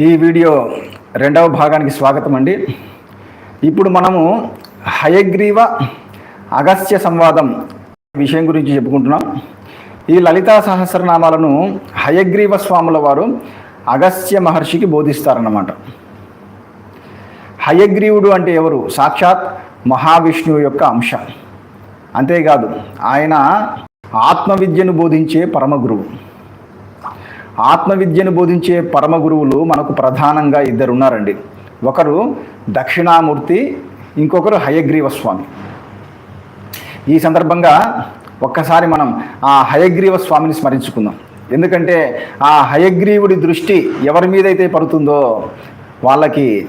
ఈ వీడియో రెండవ భాగానికి స్వాగతం అండి. ఇప్పుడు మనము హయగ్రీవ అగస్త్య సంవాదం విషయం గురించి చెప్పుకుంటున్నాం. ఈ లలితా సహస్రనామాలను హయగ్రీవ స్వాముల వారు అగస్త్య మహర్షికి బోధిస్తారన్నమాట. హయగ్రీవుడు అంటే ఎవరు? సాక్షాత్ మహావిష్ణువు యొక్క అంశ. అంతేకాదు ఆయన ఆత్మవిద్యను బోధించే పరమగురువు. ఆత్మవిద్యను బోధించే పరమ గురువులు మనకు ప్రధానంగా ఇద్దరు ఉన్నారండి ఒకరు దక్షిణామూర్తి ఇంకొకరు హయగ్రీవ స్వామి ఈ సందర్భంగా ఒక్కసారి మనం ఆ హయగ్రీవ స్వామిని స్మరించుకుందాం. ఎందుకంటే ఆ హయగ్రీవుడి దృష్టి ఎవరి మీదైతే పడుతుందో వాళ్ళకి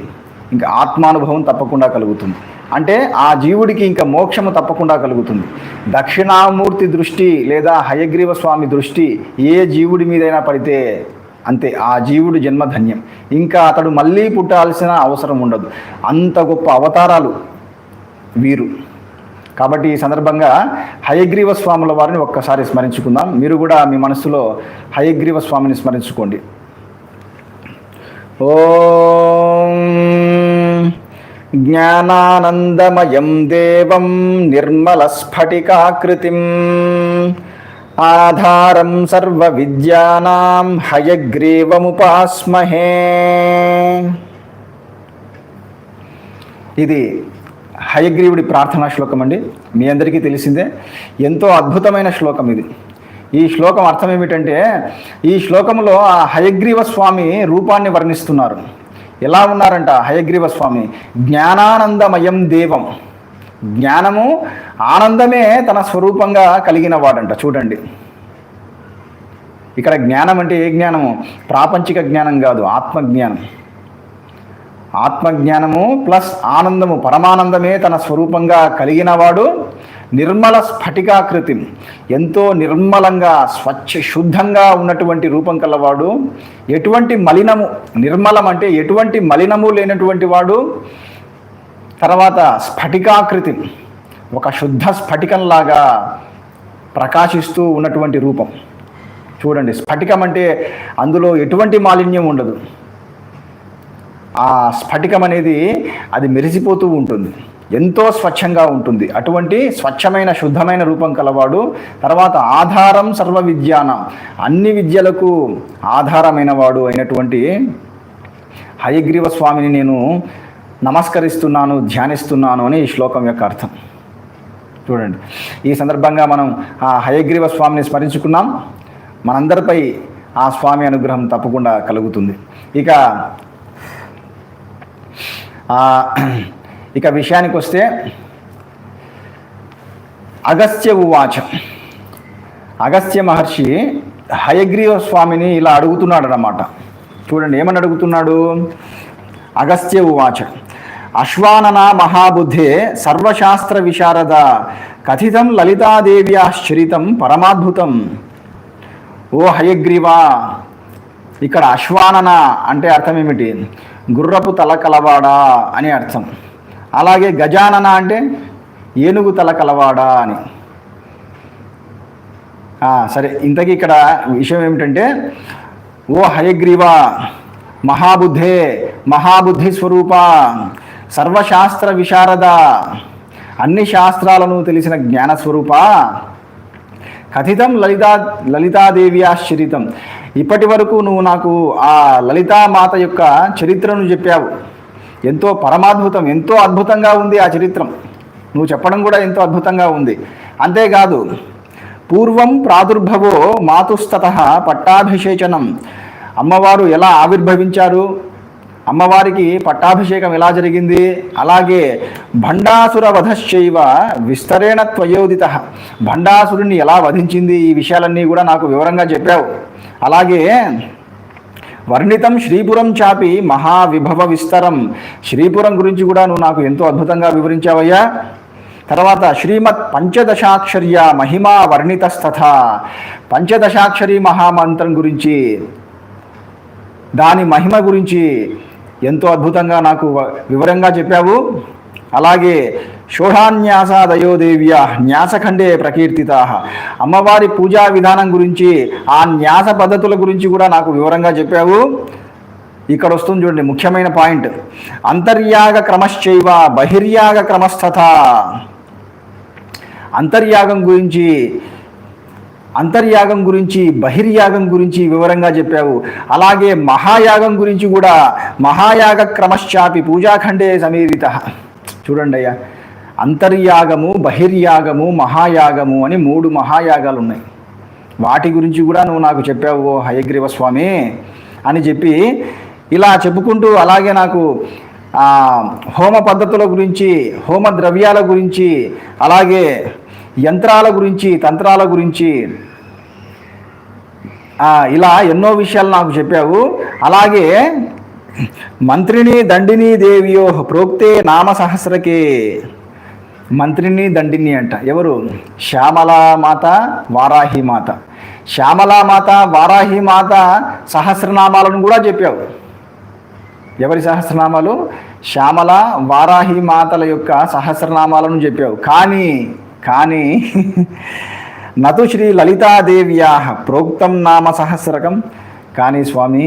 ఇంకా ఆత్మానుభవం తప్పకుండా కలుగుతుంది. అంటే ఆ జీవుడికి ఇంకా మోక్షము తప్పకుండా కలుగుతుంది. దక్షిణామూర్తి దృష్టి లేదా హయగ్రీవ స్వామి దృష్టి ఏ జీవుడి మీదైనా పడితే అంతే ఆ జీవుడి జన్మ ధన్యం ఇంకా అతడు మళ్ళీ పుట్టాల్సిన అవసరం ఉండదు. అంత గొప్ప అవతారాలు వీరు. కాబట్టి ఈ సందర్భంగా హయగ్రీవ స్వాముల వారిని ఒక్కసారి స్మరించుకుందాం. మీరు కూడా మీ మనసులో హయగ్రీవ స్వామిని స్మరించుకోండి. ఓం జ్ఞానానందమయం దేవం నిర్మలస్ఫటికాకృతిం ఆధారం సర్వ విద్యానాం హయగ్రీవముపాస్మహే ఇది హయగ్రీవుడి ప్రార్థనా శ్లోకం అండి. మీ అందరికీ తెలిసిందే. ఎంతో అద్భుతమైన శ్లోకం ఇది. ఈ శ్లోకం అర్థం ఏమిటంటే ఈ శ్లోకంలో ఆ హయగ్రీవ స్వామి రూపాన్ని వర్ణిస్తున్నారు. ఎలా ఉన్నారంట? హయగ్రీవ స్వామి. జ్ఞానానందమయం దేవం. జ్ఞానము ఆనందమే తన స్వరూపంగా కలిగిన వాడంట. చూడండి. ఇక్కడ జ్ఞానం అంటే ఏ జ్ఞానము? ప్రాపంచిక జ్ఞానం కాదు ఆత్మజ్ఞానం. ఆత్మజ్ఞానము ప్లస్ ఆనందము పరమానందమే తన స్వరూపంగా కలిగినవాడు నిర్మల స్ఫటికాకృతి. ఎంతో నిర్మలంగా స్వచ్ఛ శుద్ధంగా ఉన్నటువంటి రూపం కలవాడు. ఎటువంటి మలినము నిర్మలం అంటే ఎటువంటి మలినము లేనటువంటి వాడు. తర్వాత స్ఫటికాకృతి. ఒక శుద్ధ స్ఫటికంలాగా ప్రకాశిస్తూ ఉన్నటువంటి రూపం. చూడండి స్ఫటికం అంటే అందులో ఎటువంటి మాలిన్యం ఉండదు. ఆ స్ఫటికం అనేది అది మెరిసిపోతూ ఉంటుంది. ఎంతో స్వచ్ఛంగా ఉంటుంది. అటువంటి స్వచ్ఛమైన శుద్ధమైన రూపం కలవాడు. తర్వాత ఆధారం సర్వ విద్యాన అన్ని విద్యలకు ఆధారమైన వాడు అయినటువంటి హయగ్రీవ స్వామిని నేను నమస్కరిస్తున్నాను ధ్యానిస్తున్నాను అని ఈ శ్లోకం యొక్క అర్థం. చూడండి. ఈ సందర్భంగా మనం ఆ హయగ్రీవ స్వామిని స్మరించుకున్నాం. మనందరిపై ఆ స్వామి అనుగ్రహం తప్పకుండా కలుగుతుంది. ఇక ఇక విషయానికి వస్తే అగస్త్య ఉవాచ. అగస్త్య మహర్షి హయగ్రీవ స్వామిని ఇలా అడుగుతున్నాడు అన్నమాట చూడండి ఏమని అడుగుతున్నాడు? అగస్త్య ఉవాచ. అశ్వానన మహాబుద్ధే సర్వశాస్త్ర విశారద కథితం లలితాదేవ్యాశ్చరితం పరమాద్భుతం. ఓ హయగ్రీవా ఇక్కడ అశ్వానన అంటే అర్థం ఏమిటి? గుర్రపు తల కలవాడా అని అర్థం. అలాగే గజానన అంటే ఏనుగు తల కలవాడా అని. సరే ఇంతకీ ఇక్కడ విషయం ఏమిటంటే ఓ హయగ్రీవ మహాబుద్ధే మహాబుద్ధి స్వరూప సర్వశాస్త్ర విశారద అన్ని శాస్త్రాలను తెలిసిన జ్ఞానస్వరూప కథితం లలితా లలితాదేవి ఆశ్చరితం. ఇప్పటి వరకు నువ్వు నాకు ఆ లలితామాత యొక్క చరిత్రను చెప్పావు. ఎంతో పరమాద్భుతం ఎంతో అద్భుతంగా ఉంది ఆ చరిత్రం. నువ్వు చెప్పడం కూడా ఎంతో అద్భుతంగా ఉంది. అంతేకాదు పూర్వం ప్రాదుర్భవో మాతుస్తత పట్టాభిషేచనం. అమ్మవారు ఎలా ఆవిర్భవించారు? అమ్మవారికి పట్టాభిషేకం ఎలా జరిగింది? అలాగే భండాసుర వధశ్చైవ విస్తరేణ త్వయోదిత. భండాసురుణ్ణి ఎలా వధించింది? ఈ విషయాలన్నీ కూడా నాకు వివరంగా చెప్పావు. అలాగే వర్ణితం శ్రీపురం చాపి మహావిభవ విస్తరం. శ్రీపురం గురించి కూడా నువ్వు నాకు ఎంతో అద్భుతంగా వివరించావయ్యా. తర్వాత శ్రీమత్ పంచదశాక్షర్య మహిమా వర్ణితస్తథ. పంచదశాక్షరి మహామంత్రం గురించి దాని మహిమ గురించి ఎంతో అద్భుతంగా నాకు వివరంగా చెప్పావు. అలాగే షోఢాన్యాసాదయోదేవ్య న్యాసఖండే ప్రకీర్తిత. అమ్మవారి పూజా విధానం గురించి ఆ న్యాస పద్ధతుల గురించి కూడా నాకు వివరంగా చెప్పావు. ఇక్కడ వస్తుంది చూడండి ముఖ్యమైన పాయింట్. అంతర్యాగ క్రమశ్చైవ బహిర్యాగ క్రమస్థత. అంతర్యాగం గురించి అంతర్యాగం గురించి బహిర్యాగం గురించి వివరంగా చెప్పావు. అలాగే మహాయాగం గురించి కూడా మహాయాగ క్రమశ్చాపి పూజాఖండే సమీరిత చూడండి అయ్యా అంతర్యాగము బహిర్యాగము మహాయాగము అని మూడు మహాయాగాలు ఉన్నాయి వాటి గురించి కూడా నువ్వు నాకు చెప్పావు ఓ హయగ్రీవ స్వామి అని చెప్పి ఇలా చెప్పుకుంటూ అలాగే నాకు హోమ పద్ధతుల గురించి హోమ ద్రవ్యాల గురించి అలాగే యంత్రాల గురించి తంత్రాల గురించి ఇలా ఎన్నో విషయాలు నాకు చెప్పావు. అలాగే మంత్రిని దండిని దేవియో ప్రోక్తే నామ సహస్రకే. మంత్రిని దండిని అంట. ఎవరు? శ్యామలా మాత వారాహి మాత. శ్యామలా మాత వారాహి మాత సహస్రనామాలను కూడా చెప్పావు. ఎవరి సహస్రనామాలు? శ్యామల వారాహి మాతల యొక్క సహస్రనామాలను చెప్పావు. కానీ కానీ నతు శ్రీ లలితాదేవ్యా ప్రోక్తం నామ సహస్రకం. కానీ స్వామి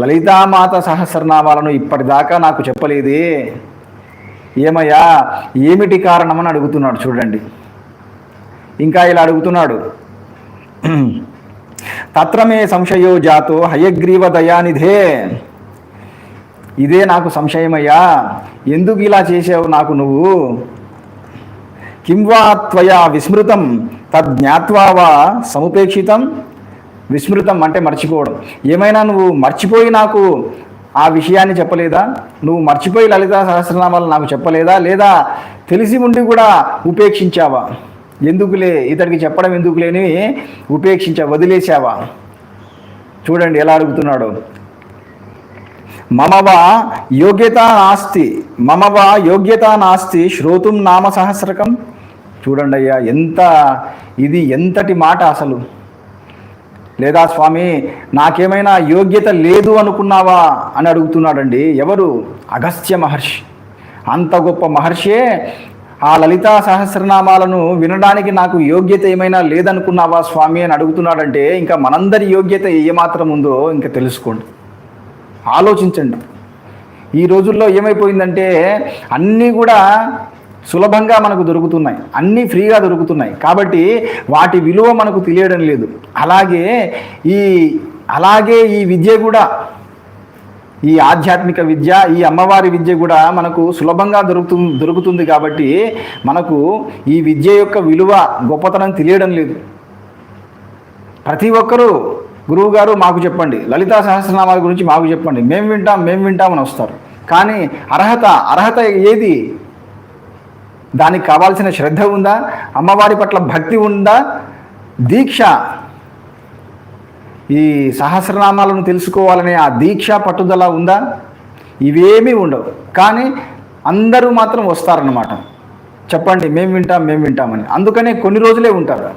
లలితామాత సహస్రనామాలను ఇప్పటిదాకా నాకు చెప్పలేదే. ఏమయ్యా ఏమిటి కారణమని అడుగుతున్నాడు చూడండి. ఇంకా ఇలా అడుగుతున్నాడు. తత్రమే సంశయో జాతో హయగ్రీవ దయానిధే. ఇదే నాకు సంశయమయ్యా ఎందుకు ఇలా చేసావు నాకు నువ్వు? కింవా త్వయా విస్మృతం తజ్ఞాత్వా వా సముపేక్షితం? విస్మృతం అంటే మర్చిపోవడం. ఏమైనా నువ్వు మర్చిపోయి నాకు ఆ విషయాన్ని చెప్పలేదా? నువ్వు మర్చిపోయి లలితా సహస్రనామాలు నాకు చెప్పలేదా? లేదా తెలిసి ఉండి కూడా ఉపేక్షించావా? ఎందుకులే? ఇతడికి చెప్పడం ఎందుకులేని ఉపేక్షించా వదిలేసావా చూడండి ఎలా అడుగుతున్నాడు. మమవ యోగ్యత నాస్తి మమవ యోగ్యత నాస్తి శ్రోతుం నామ సహస్రకం. చూడండి అయ్యా ఎంత ఇది ఎంతటి మాట అసలు? లేదా స్వామి నాకేమైనా యోగ్యత లేదు అనుకున్నావా? అని అడుగుతున్నాడండి ఎవరు? అగస్త్య మహర్షి. అంత గొప్ప మహర్షే ఆ లలితా సహస్రనామాలను వినడానికి నాకు యోగ్యత ఏమైనా లేదనుకున్నావా స్వామి? అని అడుగుతున్నాడంటే ఇంకా మనందరి యోగ్యత ఏమాత్రం ఉందో ఇంకా తెలుసుకోండి. ఆలోచించండి. ఈ రోజుల్లో ఏమైపోయిందంటే అన్నీ కూడా సులభంగా మనకు దొరుకుతున్నాయి. అన్నీ ఫ్రీగా దొరుకుతున్నాయి. కాబట్టి వాటి విలువ మనకు తెలియడం లేదు. అలాగే ఈ అలాగే ఈ విద్య కూడా ఈ ఆధ్యాత్మిక విద్య ఈ అమ్మవారి విద్య కూడా మనకు సులభంగా దొరుకుతు దొరుకుతుంది కాబట్టి మనకు ఈ విద్య యొక్క విలువ గొప్పతనం తెలియడం లేదు. ప్రతి ఒక్కరూ గురువు గారు మాకు చెప్పండి. లలితా సహస్రనామాల గురించి మాకు చెప్పండి. మేము వింటాం మేము వింటామని వస్తారు. కానీ అర్హత అర్హత ఏది? దానికి కావాల్సిన శ్రద్ధ ఉందా? అమ్మవారి పట్ల భక్తి ఉందా? దీక్ష. ఈ సహస్రనామాలను తెలుసుకోవాలనే ఆ దీక్ష పట్టుదల ఉందా? ఇవేమీ ఉండవు. కానీ అందరూ మాత్రం వస్తారన్నమాట. చెప్పండి మేము వింటాం మేము వింటామని. అందుకనే కొన్ని రోజులే ఉంటారు.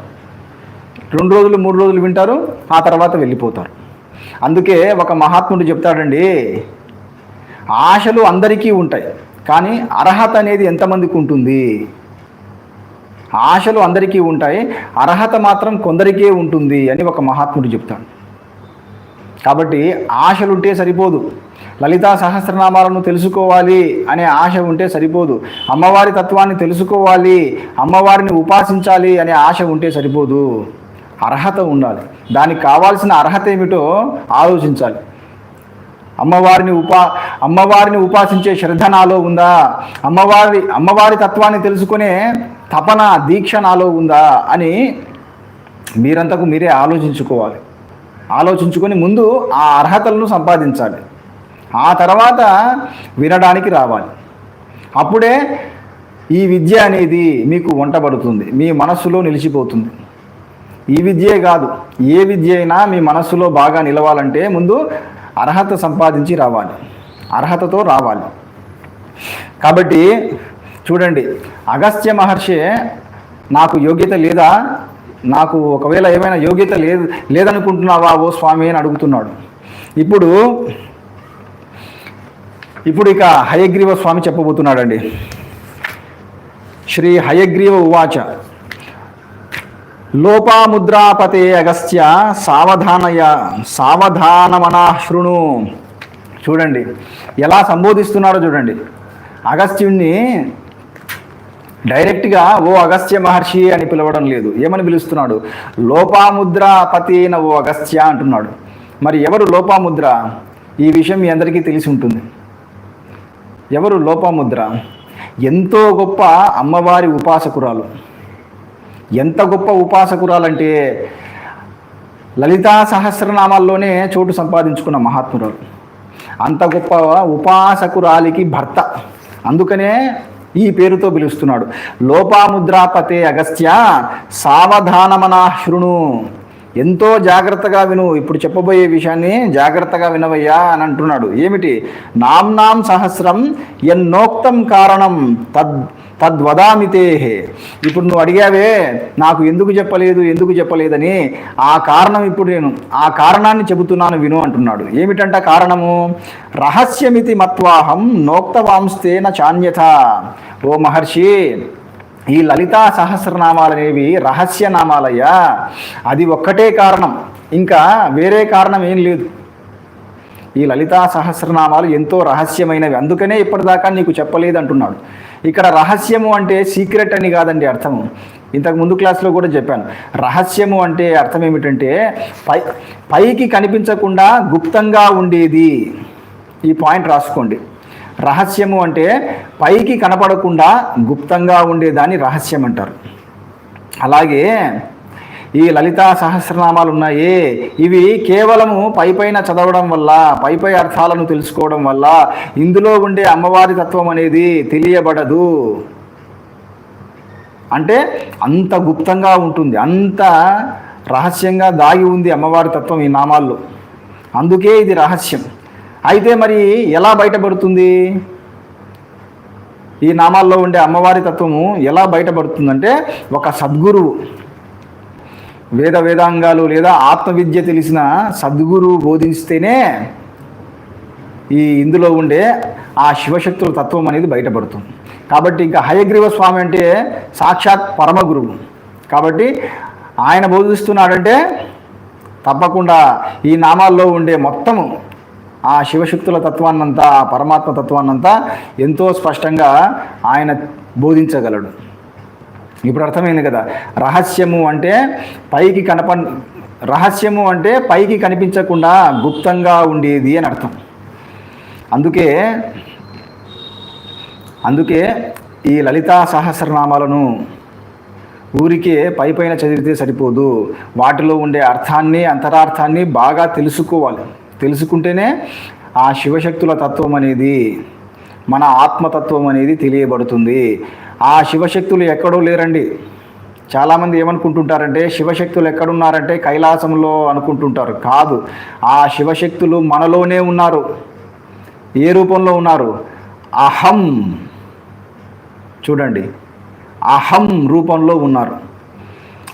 రెండు రోజులు మూడు రోజులు వింటారు ఆ తర్వాత వెళ్ళిపోతారు. అందుకే ఒక మహాత్ముడు చెప్తాడండి ఆశలు అందరికీ ఉంటాయి. కానీ అర్హత అనేది ఎంతమందికి ఉంటుంది? ఆశలు అందరికీ ఉంటాయి అర్హత మాత్రం కొందరికే ఉంటుంది అని ఒక మహాత్ముడు చెప్తాడు. కాబట్టి ఆశలుంటే సరిపోదు. లలితా సహస్రనామాలను తెలుసుకోవాలి అనే ఆశ ఉంటే సరిపోదు. అమ్మవారి తత్వాన్ని తెలుసుకోవాలి అమ్మవారిని ఉపాసించాలి అనే ఆశ ఉంటే సరిపోదు. అర్హత ఉండాలి. దానికి కావాల్సిన అర్హత ఏమిటో ఆలోచించాలి. అమ్మవారిని ఉపా అమ్మవారిని ఉపాసించే శ్రద్ధ నాలో ఉందా? అమ్మవారి అమ్మవారి తత్వాన్ని తెలుసుకునే తపన దీక్ష నాలో ఉందా? అని మీరంతకు మీరే ఆలోచించుకోవాలి. ఆలోచించుకొని ముందు ఆ అర్హతలను సంపాదించాలి. ఆ తర్వాత వినడానికి రావాలి. అప్పుడే ఈ విద్య అనేది మీకు వంటబడుతుంది. మీ మనస్సులో నిలిచిపోతుంది. ఈ విద్యే కాదు. ఏ విద్య అయినా మీ మనస్సులో బాగా నిలవాలంటే ముందు అర్హత సంపాదించి రావాలి. అర్హతతో రావాలి. కాబట్టి చూడండి అగస్త్య మహర్షి నాకు యోగ్యత లేదా? నాకు ఒకవేళ ఏమైనా యోగ్యత లేదు లేదనుకుంటున్నావా ఓ స్వామి అని అడుగుతున్నాడు. ఇప్పుడు ఇప్పుడు ఇక హయగ్రీవ స్వామి చెప్పబోతున్నాడండి. శ్రీ హయగ్రీవ ఉవాచ. లోపాముద్రాపతే అగస్త్య సావధానయ సావధానమనా శృణు. చూడండి ఎలా సంబోధిస్తున్నాడో చూడండి. అగస్త్యుణ్ణి డైరెక్ట్గా ఓ అగస్త్య మహర్షి అని పిలవడం లేదు. ఏమని పిలుస్తున్నాడు? లోపాముద్రాపతి అయిన ఓ అగస్త్య అంటున్నాడు. మరి ఎవరు లోపాముద్ర? ఈ విషయం మీ అందరికీ తెలిసి ఉంటుంది. ఎవరు లోపాముద్ర? ఎంతో గొప్ప అమ్మవారి ఉపాసకురాలు. ఎంత గొప్ప ఉపాసకురాలంటే లలితా సహస్రనామాల్లోనే చోటు సంపాదించుకున్న మహాత్మురాలు. అంత గొప్ప ఉపాసకురాలికి భర్త. అందుకనే ఈ పేరుతో పిలుస్తున్నాడు. లోపాముద్రాపతే అగస్త్య సావధానమనా శృణు ఎంతో జాగ్రత్తగా విను. ఇప్పుడు చెప్పబోయే విషయాన్ని జాగ్రత్తగా వినవయ్యా అని అంటున్నాడు. ఏమిటి? నామ్నాం సహస్రం ఎన్నోక్తం కారణం తద్ తద్వదామితే ఇప్పుడు నువ్వు అడిగావే నాకు ఎందుకు చెప్పలేదు ఎందుకు చెప్పలేదని. ఆ కారణం ఇప్పుడు నేను ఆ కారణాన్ని చెబుతున్నాను విను అంటున్నాడు. ఏమిటంట కారణము? రహస్యమితి మత్వాహం నోక్తవాంస్తేన చాన్యత ఓ మహర్షి ఈ లలితా సహస్రనామాలనేవి రహస్య నామాలయ్యా. అది ఒక్కటే కారణం. ఇంకా వేరే కారణం ఏం లేదు. ఈ లలితా సహస్రనామాలు ఎంతో రహస్యమైనవి. అందుకనే ఇప్పటిదాకా నీకు చెప్పలేదు అంటున్నాడు ఇక్కడ రహస్యము అంటే సీక్రెట్ అని కాదండి అర్థము. ఇంతకు ముందు క్లాస్లో కూడా చెప్పాను. రహస్యము అంటే అర్థం ఏమిటంటే పై పైకి కనిపించకుండా గుప్తంగా ఉండేది. ఈ పాయింట్ రాసుకోండి. రహస్యము అంటే పైకి కనపడకుండా గుప్తంగా ఉండేదాన్ని రహస్యం అంటారు. అలాగే ఈ లలితా సహస్రనామాలు ఉన్నాయి. ఇవి కేవలము పై పైన చదవడం వల్ల పై పై అర్థాలను తెలుసుకోవడం వల్ల ఇందులో ఉండే అమ్మవారి తత్వం అనేది తెలియబడదు. అంటే అంత గుప్తంగా ఉంటుంది అంత రహస్యంగా దాగి ఉంది అమ్మవారి తత్వం ఈ నామాల్లో. అందుకే ఇది రహస్యం. అయితే మరి ఎలా బయటపడుతుంది? ఈ నామాల్లో ఉండే అమ్మవారి తత్వము ఎలా బయటపడుతుందంటే ఒక సద్గురువు వేద వేదాంగాలు లేదా ఆత్మవిద్య తెలిసిన సద్గురువు బోధిస్తేనే ఈ ఇందులో ఉండే ఆ శివశక్తుల తత్వం అనేది బయటపడుతుంది. కాబట్టి ఇంకా హయగ్రీవ స్వామి అంటే సాక్షాత్ పరమ గురువు. కాబట్టి ఆయన బోధిస్తున్నాడంటే తప్పకుండా ఈ నామాల్లో ఉండే మొత్తము ఆ శివశక్తుల తత్వాన్నంతా ఆ పరమాత్మ తత్వాన్నంతా ఎంతో స్పష్టంగా ఆయన బోధించగలడు. ఇప్పుడు అర్థమైంది కదా రహస్యము అంటే పైకి కనప రహస్యము అంటే పైకి కనిపించకుండా గుప్తంగా ఉండేది అని అర్థం. అందుకే అందుకే ఈ లలితా సహస్రనామాలను ఊరికే పై పైన చదివితే సరిపోదు. వాటిలో ఉండే అర్థాన్ని అంతరార్థాన్ని బాగా తెలుసుకోవాలి. తెలుసుకుంటేనే ఆ శివశక్తుల తత్వం అనేది మన ఆత్మతత్వం అనేది తెలియబడుతుంది. ఆ శివశక్తులు ఎక్కడో లేరండి. చాలామంది ఏమనుకుంటుంటారంటే శివశక్తులు ఎక్కడున్నారంటే కైలాసంలో అనుకుంటుంటారు. కాదు ఆ శివశక్తులు మనలోనే ఉన్నారు. ఏ రూపంలో ఉన్నారు? అహం. చూడండి అహం రూపంలో ఉన్నారు.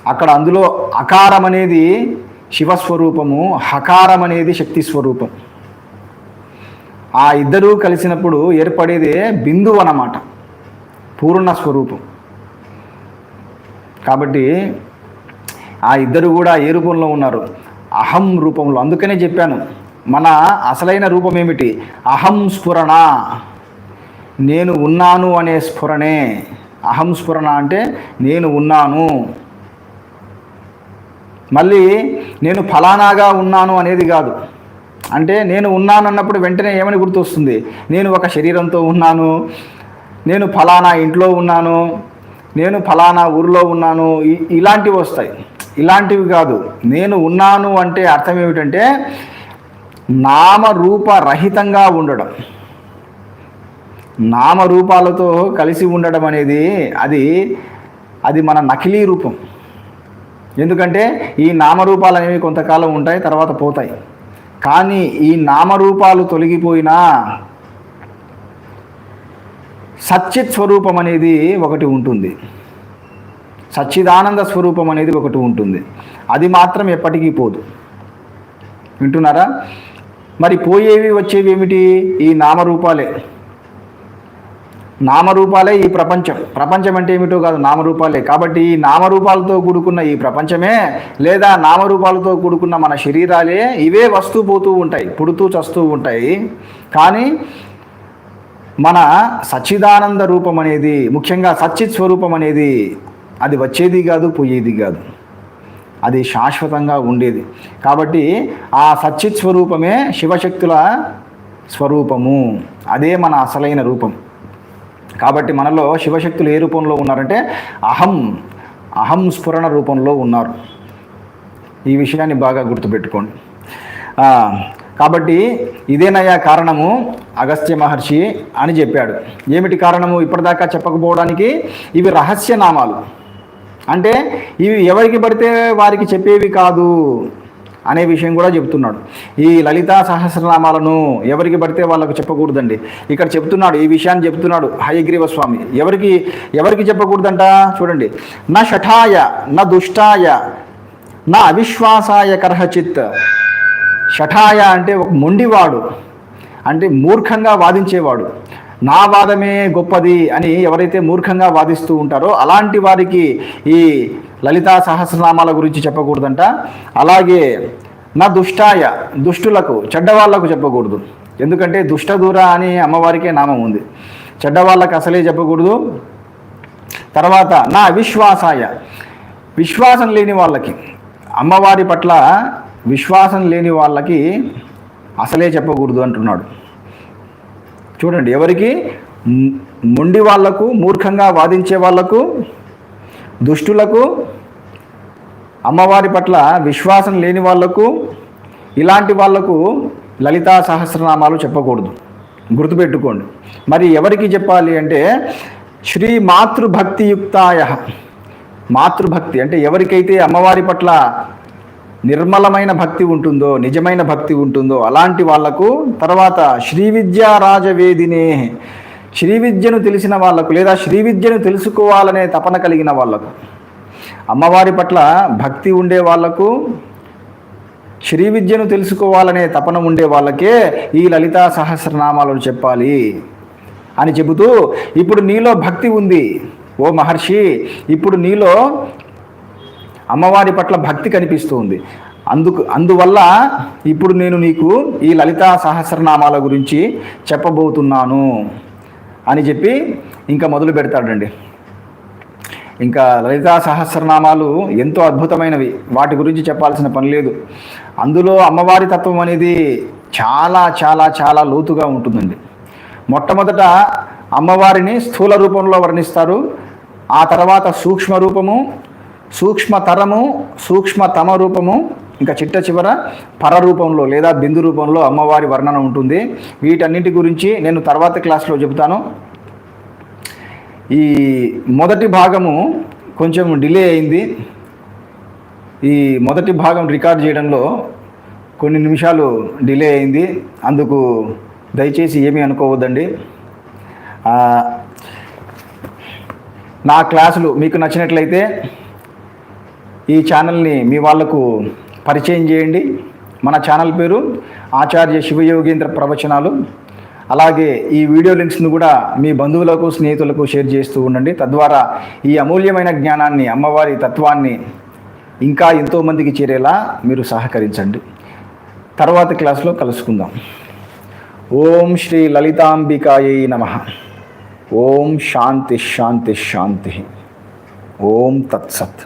అక్కడ అందులో అకారం అనేది శివస్వరూపము హకారం అనేది శక్తి స్వరూపం. ఆ ఇద్దరూ కలిసినప్పుడు ఏర్పడేదే బిందువు అన్నమాట. పూర్ణ స్వరూపం. కాబట్టి ఆ ఇద్దరు కూడా ఏ రూపంలో ఉన్నారు? అహం రూపంలో. అందుకనే చెప్పాను మన అసలైన రూపం ఏమిటి? అహం స్ఫురణ. నేను ఉన్నాను అనే స్ఫురణే. అహం స్ఫురణ అంటే నేను ఉన్నాను. మళ్ళీ నేను ఫలానాగా ఉన్నాను అనేది కాదు. అంటే నేను ఉన్నాను అన్నప్పుడు వెంటనే ఏమని గుర్తొస్తుంది? నేను ఒక శరీరంతో ఉన్నాను. నేను ఫలానా ఇంట్లో ఉన్నాను. నేను ఫలానా ఊరిలో ఉన్నాను. ఇలాంటివి వస్తాయి. ఇలాంటివి కాదు. నేను ఉన్నాను అంటే అర్థం ఏమిటంటే నామరూపరహితంగా ఉండడం. నామరూపాలతో కలిసి ఉండడం అనేది అది అది మన నకిలీ రూపం. ఎందుకంటే ఈ నామరూపాలు అనేవి కొంతకాలం ఉంటాయి తర్వాత పోతాయి. కానీ ఈ నామరూపాలు తొలగిపోయినా సచ్చిత్ స్వరూపం అనేది ఒకటి ఉంటుంది. సచ్చిదానంద స్వరూపం అనేది ఒకటి ఉంటుంది. అది మాత్రం ఎప్పటికీ పోదు. వింటున్నారా? మరి పోయేవి వచ్చేవి ఏమిటి? ఈ నామరూపాలే. నామరూపాలే ఈ ప్రపంచం. ప్రపంచం అంటే ఏమిటో కాదు నామరూపాలే. కాబట్టి ఈ నామరూపాలతో కూడుకున్న ఈ ప్రపంచమే లేదా నామరూపాలతో కూడుకున్న మన శరీరాలే ఇవే వస్తూ పోతూ ఉంటాయి పుడుతూ చస్తూ ఉంటాయి. కానీ మన సచ్చిదానంద రూపం అనేది ముఖ్యంగా సచ్చిత్ స్వరూపం అనేది అది వచ్చేది కాదు పోయేది కాదు. అది శాశ్వతంగా ఉండేది. కాబట్టి ఆ సచ్చిత్ స్వరూపమే శివశక్తుల స్వరూపము. అదే మన అసలైన రూపం. కాబట్టి మనలో శివశక్తులు ఏ రూపంలో ఉన్నారంటే అహం అహం స్ఫురణ రూపంలో ఉన్నారు. ఈ విషయాన్ని బాగా గుర్తుపెట్టుకోండి. కాబట్టి ఇదేనయ్యా కారణము అగస్త్య మహర్షి అని చెప్పాడు. ఏమిటి కారణము? ఇప్పటిదాకా చెప్పకపోవడానికి ఇవి రహస్య నామాలు అంటే ఇవి ఎవరికి పడితే వారికి చెప్పేవి కాదు. అనే విషయం కూడా చెప్తున్నాడు. ఈ లలితా సహస్రనామాలను ఎవరికి పడితే వాళ్ళకు చెప్పకూడదండి. ఇక్కడ చెప్తున్నాడు ఈ విషయాన్ని చెప్తున్నాడు హయగ్రీవ స్వామి ఎవరికి ఎవరికి చెప్పకూడదంట? చూడండి. నా షఠాయ నా దుష్టాయ నా అవిశ్వాసాయ కర్హచిత్. షఠాయ అంటే ఒక మొండివాడు. అంటే మూర్ఖంగా వాదించేవాడు. నా వాదమే గొప్పది అని ఎవరైతే మూర్ఖంగా వాదిస్తూ ఉంటారో అలాంటి వారికి ఈ లలితా సహస్రనామాల గురించి చెప్పకూడదంట. అలాగే నా దుష్టాయ దుష్టులకు చెడ్డవాళ్ళకు చెప్పకూడదు. ఎందుకంటే దుష్టదూర అని అమ్మవారికే నామం ఉంది. చెడ్డవాళ్ళకి అసలే చెప్పకూడదు. తర్వాత నా అవిశ్వాసాయ విశ్వాసం లేని వాళ్ళకి అమ్మవారి పట్ల విశ్వాసం లేని వాళ్ళకి అసలే చెప్పకూడదు అంటున్నాడు. చూడండి ఎవరికి? మొండి వాళ్ళకు మూర్ఖంగా వాదించే వాళ్ళకు దుష్టులకు అమ్మవారి పట్ల విశ్వాసం లేని వాళ్ళకు ఇలాంటి వాళ్ళకు లలితా సహస్రనామాలు చెప్పకూడదు. గుర్తుపెట్టుకోండి. మరి ఎవరికి చెప్పాలి అంటే శ్రీ మాతృభక్తియుక్తాయ మాతృభక్తి అంటే ఎవరికైతే అమ్మవారి పట్ల నిర్మలమైన భక్తి ఉంటుందో నిజమైన భక్తి ఉంటుందో అలాంటి వాళ్ళకు తర్వాత శ్రీ విద్యా రాజవేదినే శ్రీ విద్యను తెలిసిన వాళ్ళకు లేదా శ్రీ విద్యను తెలుసుకోవాలనే తపన కలిగిన వాళ్ళకు అమ్మవారి పట్ల భక్తి ఉండే వాళ్ళకు శ్రీ విద్యను తెలుసుకోవాలనే తపన ఉండే వాళ్ళకే ఈ లలితా సహస్రనామాలను చెప్పాలి అని చెబుతూ ఇప్పుడు నీలో భక్తి ఉంది ఓ మహర్షి ఇప్పుడు నీలో అమ్మవారి పట్ల భక్తి కనిపిస్తుంది. అందుకు అందువల్ల ఇప్పుడు నేను నీకు ఈ లలితా సహస్రనామాల గురించి చెప్పబోతున్నాను అని చెప్పి ఇంకా మొదలు పెడతాడండి. ఇంకా లలితా సహస్రనామాలు ఎంతో అద్భుతమైనవి. వాటి గురించి చెప్పాల్సిన పని లేదు. అందులో అమ్మవారి తత్వం అనేది చాలా చాలా చాలా లోతుగా ఉంటుందండి. మొట్టమొదట అమ్మవారిని స్థూల రూపంలో వర్ణిస్తారు. ఆ తర్వాత సూక్ష్మ రూపము సూక్ష్మతరము సూక్ష్మతమ రూపము ఇంకా చిట్ట చివర పర రూపంలో లేదా బిందు రూపంలో అమ్మవారి వర్ణన ఉంటుంది. వీటన్నిటి గురించి నేను తర్వాత క్లాస్లో చెబుతాను. ఈ మొదటి భాగము కొంచెం డిలే అయింది. ఈ మొదటి భాగం రికార్డ్ చేయడంలో కొన్ని నిమిషాలు డిలే అయింది. అందుకు దయచేసి ఏమీ అనుకోవద్దండి. నా క్లాసులు మీకు నచ్చినట్లయితే ఈ ఛానల్ని మీ వాళ్ళకు పరిచయం చేయండి. మన ఛానల్ పేరు ఆచార్య శివయోగేంద్ర ప్రవచనాలు. అలాగే ఈ వీడియో లింక్స్ను కూడా మీ బంధువులకు స్నేహితులకు షేర్ చేస్తూ ఉండండి. తద్వారా ఈ అమూల్యమైన జ్ఞానాన్ని అమ్మవారి తత్వాన్ని ఇంకా ఎంతోమందికి చేరేలా మీరు సహకరించండి. తర్వాత క్లాస్లో కలుసుకుందాం. ఓం శ్రీ లలితాంబికాయై నమ. ఓం శాంతి శాంతి శాంతి. ఓం తత్సత్.